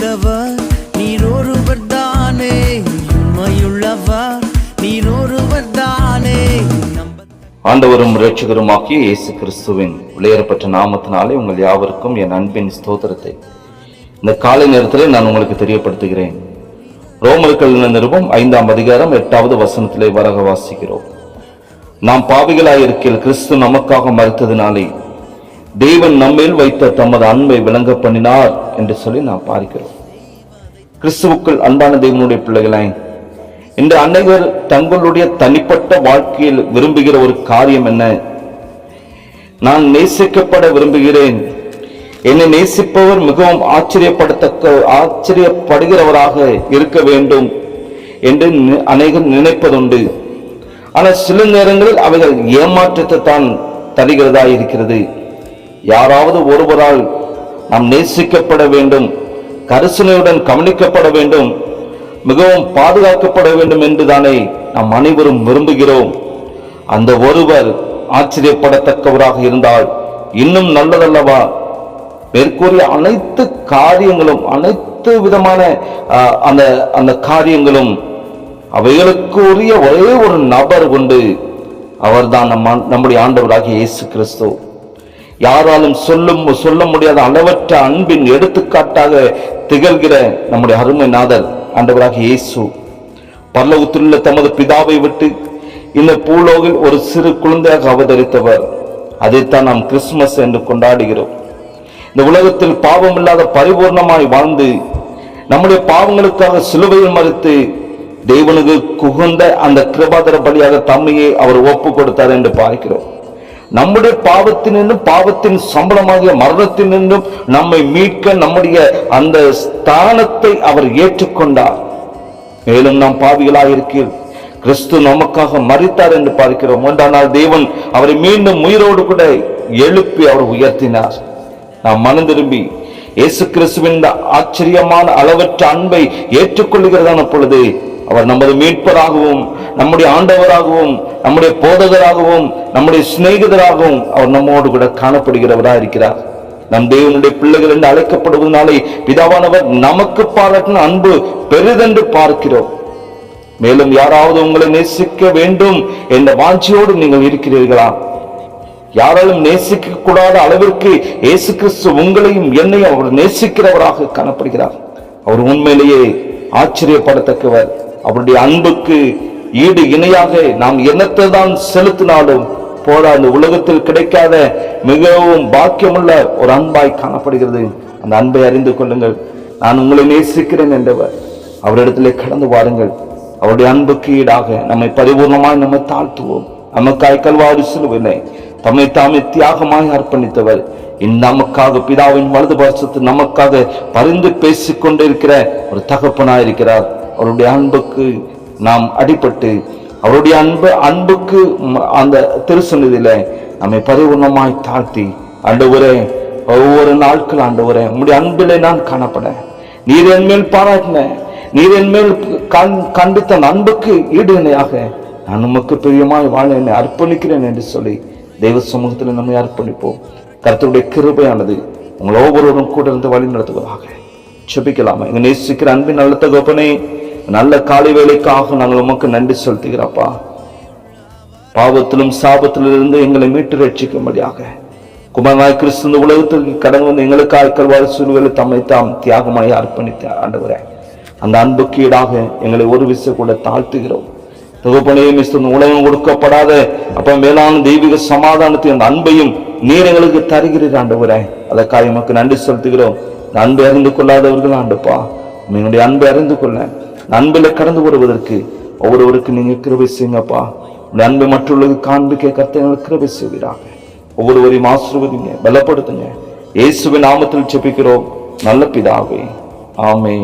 படைத்தவர் நீர் ஒருவர் தானே உண்மையுள்ளவா நீர் ஒருவர் தானே ஆண்டவரும் ரட்சகருமாகிய இயேசு கிறிஸ்துவின் விளையாடப்பட்ட நாமத்தினாலே உங்கள் யாவருக்கும் என் அன்பின் ஸ்தோத்திரத்தை. இந்த காலை நேரத்தில் நான் உங்களுக்கு தெரியப்படுத்துகிறேன். ரோமர்கள் நிருபம் ஐந்தாம் அதிகாரம் எட்டாவது வசனத்திலே வரக வாசிக்கிறோம். நாம் பாவிகளாய் இருக்கையில் கிறிஸ்து நமக்காக மறுத்ததினாலே தேவன் நம்மேல் வைத்த தமது அன்பை விளங்க பண்ணினார் என்று சொல்லி நாம் பார்க்கிறோம். கிறிஸ்துவுக்குள் அன்பான தேவனுடைய பிள்ளைகளாய் இன்று அன்னைவர் தங்களுடைய தனிப்பட்ட வாழ்க்கையில் விரும்புகிற ஒரு காரியம் என்ன? நான் நேசிக்கப்பட விரும்புகிறேன். என்னை நேசிப்பவர் மிகவும் ஆச்சரியப்படத்தக்க ஆச்சரியப்படுகிறவராக இருக்க வேண்டும் என்று நி- அநேகர் நினைப்பதுண்டு. ஆனால் சில நேரங்களில் அவைகள் ஏமாற்றத்தை தான் தருகிறதா இருக்கிறது. யாராவது ஒருவரால் நாம் நேசிக்கப்பட வேண்டும் கரிசனையுடன் கவனிக்கப்பட வேண்டும் மிகவும் பாதுகாக்கப்பட வேண்டும் என்றுதானே நாம் அனைவரும் விரும்புகிறோம். அந்த ஒருவர் ஆச்சரியப்படத்தக்கவராக இருந்தால் இன்னும் நல்லதல்லவா? மேற்கூறிய அனைத்து காரியங்களும் அனைத்து விதமான அந்த அந்த காரியங்களும் அவைகளுக்கு உரிய ஒரே ஒரு நபர் உண்டு. அவர்தான் நம்ம நம்முடைய ஆண்டவராகிய இயேசு கிறிஸ்துவ யாராலும் சொல்லும் சொல்ல முடியாத அளவற்ற அன்பின் எடுத்துக்காட்டாக திகழ்கிற நம்முடைய அருமை நாதர் அண்டவராக இயேசு. பரலோகத்திலுள்ள தமது பிதாவை விட்டு இந்த பூலோகில் ஒரு சிறு குழந்தையாக அவதரித்தவர். அதைத்தான் நாம் கிறிஸ்துமஸ் என்று கொண்டாடுகிறோம். இந்த உலகத்தில் பாவமில்லாத பரிபூர்ணமாய் வாழ்ந்து நம்முடைய பாவங்களுக்காக சிலுவையில் மறுத்து தேவனுக்கு குகுந்த அந்த கிருபாதர பலியாக தம்மையை அவர் ஒப்பு கொடுத்தார் என்று பார்க்கிறோம். நம்முடைய பாவத்தினின்றும் பாவத்தின் சம்பளமாகிய மரணத்தினின்றும் நம்மை மீட்க நம்முடைய அந்த ஸ்தானத்தை அவர் ஏற்றுக்கொண்டார். மேலும் நாம் பாவிகளாக இருக்கிறோம். கிறிஸ்து நமக்காக மறித்தார் என்று பார்க்கிறோம். ஒன்றானால் தேவன் அவரை மீண்டும் உயிரோடு கூட எழுப்பி அவர் உயர்த்தினார். நாம் மனம் திரும்பி இயேசு கிறிஸ்துவின் இந்த ஆச்சரியமான அளவற்ற அன்பை ஏற்றுக்கொள்கிறதான பொழுது அவர் நமது மீட்பராகவும் நம்முடைய ஆண்டவராகவும் நம்முடைய போதகராகவும் நம்முடைய சிநேகிதராகவும் அவர் நம்மோடு கூட காணப்படுகிறவராக இருக்கிறார். நம் தேவனுடைய பிள்ளைகள் என்று அழைக்கப்படுவதனாலே பிதாவானவர் நமக்கு பாராட்டின அன்பு பெரிதென்று பார்க்கிறோம். மேலும் யாராவது உங்களை நேசிக்க வேண்டும் என்ற வாஞ்சியோடு நீங்கள் இருக்கிறீர்களா? யாராலும் நேசிக்க கூடாத அளவிற்கு இயேசு கிறிஸ்து உங்களையும் என்னையும் அவர் நேசிக்கிறவராக காணப்படுகிறார். அவர் உண்மையிலேயே ஆச்சரியப்படத்தக்கவர். அவருடைய அன்புக்கு ஈடு இணையாக நாம் என்னத்தை தான் செலுத்தினாலும் போல அந்த உலகத்தில் கிடைக்காத மிகவும் பாக்கியமுள்ள ஒரு அன்பாய் காணப்படுகிறது. அந்த அன்பை அறிந்து கொள்ளுங்கள். நான் உங்களை நேசிக்கிறேன் என்றவர். அவரிடத்திலே கடந்து வாருங்கள். அவருடைய அன்புக்கு ஈடாக நம்மை பரிபூர்ணமாய் நம்மை தாழ்த்துவோம். நமக்காய் கல்வாரி சிலுவில்லை தம்மை தாமே தியாகமாய் அர்ப்பணித்தவர். இந்த நமக்காக பிதாவின் வலது பாசத்து நமக்காக பரிந்து பேசிக் கொண்டிருக்கிற ஒரு தகப்பனாய் இருக்கிறார் அவருடைய அன்புக்கு நாம் அடிபட்டு அவருடைய அன்பு அன்புக்கு அந்த திருசந்நிதியில நம்மை பரிபூர்ணமாய் தாழ்த்தி ஆண்டவரே ஒவ்வொரு நாட்கள் ஆண்டவரே உங்களுடைய அன்பிலே நான் காணப்பட. நீர் என் மேல் பாராட்டின நீர் என் மேல் கண் கண்டித்த அன்புக்கு ஈடுணையாக நான் உமக்கு பிரியமாய் வாழ என்னை அர்ப்பணிக்கிறேன் என்று சொல்லி தெய்வ சமூகத்தில் நம்மை அர்ப்பணிப்போம். கருத்துடைய கிருபையானது உங்களை ஒவ்வொருவரும் கூட இருந்து வழி நடத்துவதாக. செபிக்கலாமா எங்க நேசிக்கிற அன்பின் நல்ல தகப்பனே நல்ல காலை வேலைக்காக நாங்கள் உமக்கு நன்றி செலுத்துகிறப்பா. பாவத்திலும் சாபத்திலிருந்து எங்களை மீட்டு ரட்சிக்கும்படியாக. குமாரனாய் கிறிஸ்து இந்த உலகத்திற்கு கடந்து வந்து எங்களுக்காக கல்வாறு சூழ்நிலை தம்மை தாம் தியாகமாய் அர்ப்பணித்த ஆண்டவரே அந்த அன்புக்கு ஈடாக எங்களை ஒரு விசை கூட தாழ்த்துகிறோம். தகப்பனையும் உலகம் கொடுக்கப்படாத அப்ப மேலான தெய்வீக சமாதானத்தையும் அந்த அன்பையும் நீர் எங்களுக்கு தருகிறீர் ஆண்டவரே. அதற்காக எமக்கு நன்றி செலுத்துகிறோம். அன்பை அறிந்து கொள்ளாதவர்கள் ஆண்டுப்பா. உங்களுடைய அன்பை அறிந்து கொள்ள. அன்பில் கடந்து வருவதற்கு ஒவ்வொருவருக்கு நீங்க கிருபை செய்யுங்கப்பா. உடைய அன்பை மற்றவர்களுக்கு காண்பிக்க கர்த்தங்களுக்கு கிருபை செய்வீராக. ஒவ்வொருவரையும் ஆசிர்வதிங்க பலப்படுத்துங்க. இயேசுவின் நாமத்தில் செபிக்கிறோம் நல்ல பிதாவே. ஆமே